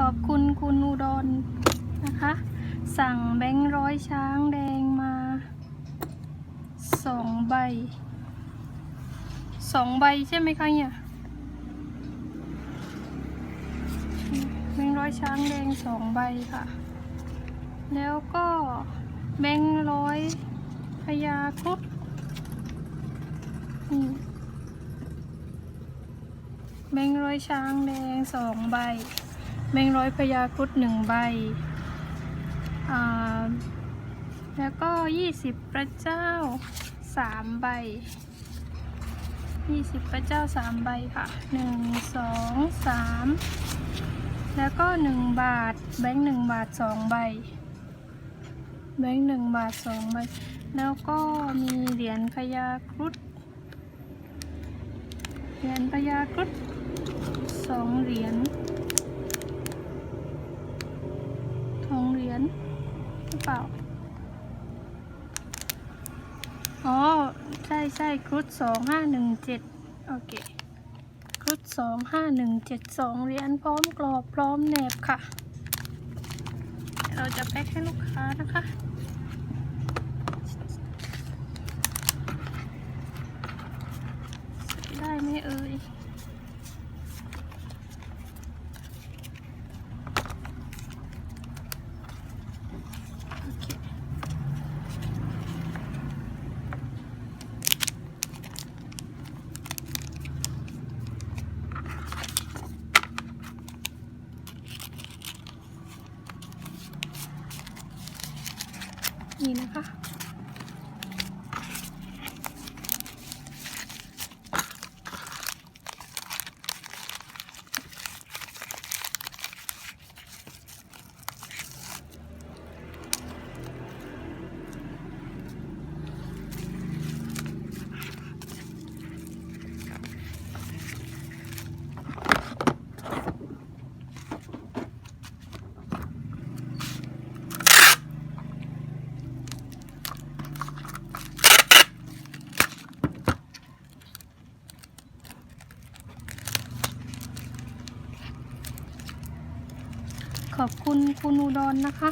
ขอบคุณคุณอุดรนะคะ สั่งแบงค์ร้อยช้างแดงมาสองใบสองใบใช่ไหมคะเนี่ยแบงค์ร้อยช้างแดงสองใบค่ะ แล้วก็แบงค์ร้อยพญาครุดแบงค์ร้อยช้างแดงสองใบ แบงค์ร้อยพญาครุดหนึ่งใบ แล้วก็ยี่สิบพระเจ้าสามใบยี่สิบพระเจ้าสามใบค่ะหนึ่งสองสามแล้วก็หนึ่งบาท แบงค์หนึ่งบาทสองใบ แบงค์หนึ่งบาทสองใบ แล้วก็มีเหรียญพญาครุฑเหรียญพญาครุฑสองเหรียญท องเหรียญหรือเปล่า อ๋อ ใช่ใช่ครุฑสองห้าหนึ่งเจ็ดโอเคครุฑสองห้าหนึ่งเจ็ดสองเหรียญพร้อมกรอบพร้อมแหนบค่ะ เราจะแพ็คให้ลูกค้านะคะได้ไหมเอ่ย นี่นะคะ ขอบคุณคุณอุดรนะคะ